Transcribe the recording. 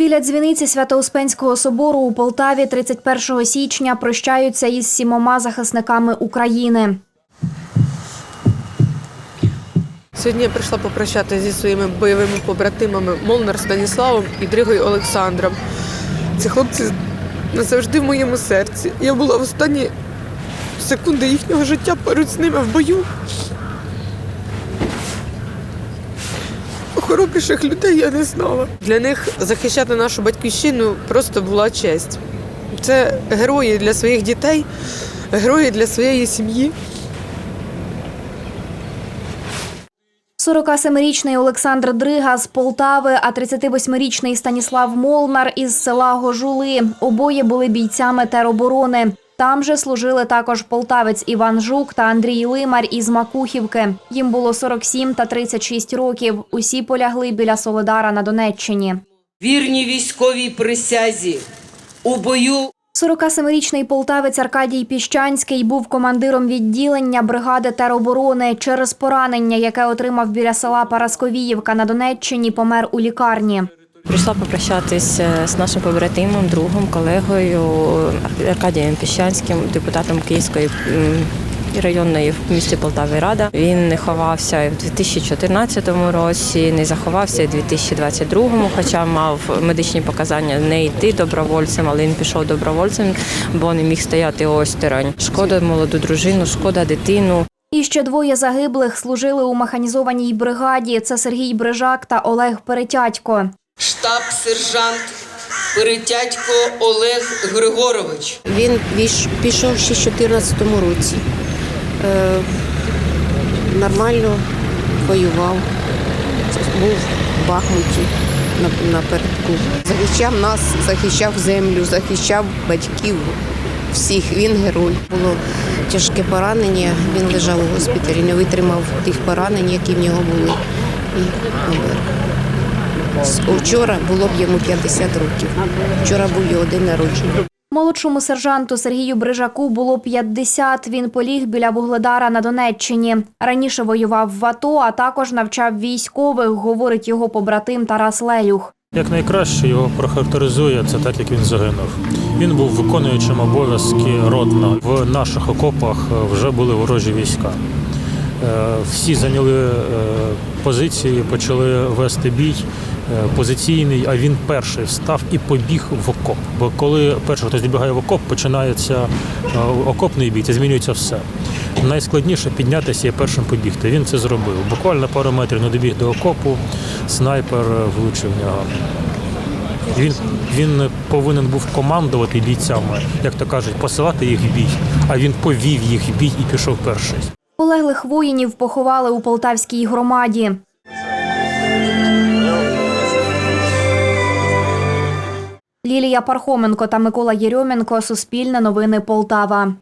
Біля дзвіниці Свято-Успенського собору у Полтаві 31 січня прощаються із сімома захисниками України. Сьогодні я прийшла попрощатися зі своїми бойовими побратимами Молнар Станіславом і Дригою Олександром. Ці хлопці назавжди в моєму серці. Я була в останні секунди їхнього життя поруч з ними в бою. Хоробріших людей я не знала. Для них захищати нашу батьківщину просто була честь. Це герої для своїх дітей, герої для своєї сім'ї. 47-річний Олександр Дрига з Полтави, а 38-річний Станіслав Молнар із села Гожули. Обоє були бійцями тероборони. Там же служили також полтавець Іван Жук та Андрій Лимар із Макухівки. Їм було 47 та 36 років. Усі полягли біля Соледара на Донеччині. вірні військовій присязі у бою 47-річний полтавець Аркадій Піщанський був командиром відділення бригади тероборони. Через поранення, яке отримав біля села Парасковіївка на Донеччині, помер у лікарні. Прийшла попрощатись е, з нашим побратимом, другом, колегою Аркадієм Піщанським, депутатом Київської районної в місті Полтави Рада. Він не ховався в 2014 році, не заховався в 2022, хоча мав медичні показання не йти добровольцем, але він пішов добровольцем, бо не міг стояти осторонь. Шкода молоду дружину, шкода дитину. І ще двоє загиблих служили у механізованій бригаді. Це Сергій Брижак та Олег Перетятько. Штаб-сержант Перетятько Олег Григорович. Він пішов ще в 2014 році. Е, нормально воював, був в Бахмуті на- напередку. Захищав нас, захищав землю, захищав батьків всіх. Він герой. Було тяжке поранення, він лежав у госпіталі, не витримав тих поранень, які в нього були. І. Вчора було б йому 50 років. Вчора був його день народження. Молодшому сержанту Сергію Брижаку було 50. Він поліг біля Вугледара на Донеччині. Раніше воював в АТО, а також навчав військових, говорить його побратим Тарас Лелюх. Як найкраще його прохарактеризує це так, як він загинув. Він був виконуючим обов'язки ротно. В наших окопах е, вже були ворожі війська. Е, Всі зайняли е, позиції, почали вести бій позиційний, а він перший встав і побіг в окоп. Бо коли перший хтось добігає в окоп, починається е, окопний бій, це змінюється все. Найскладніше піднятися і першим побігти. Він це зробив. Буквально пару метрів не добіг до окопу, снайпер е, влучив в нього. Він, він повинен був командувати бійцями, як то кажуть, посилати їх в бій, а він повів їх в бій і пішов перший. Полеглих воїнів поховали у Полтавській громаді. Лілія Пархоменко та Микола Єрьоменко. Суспільне новини Полтава.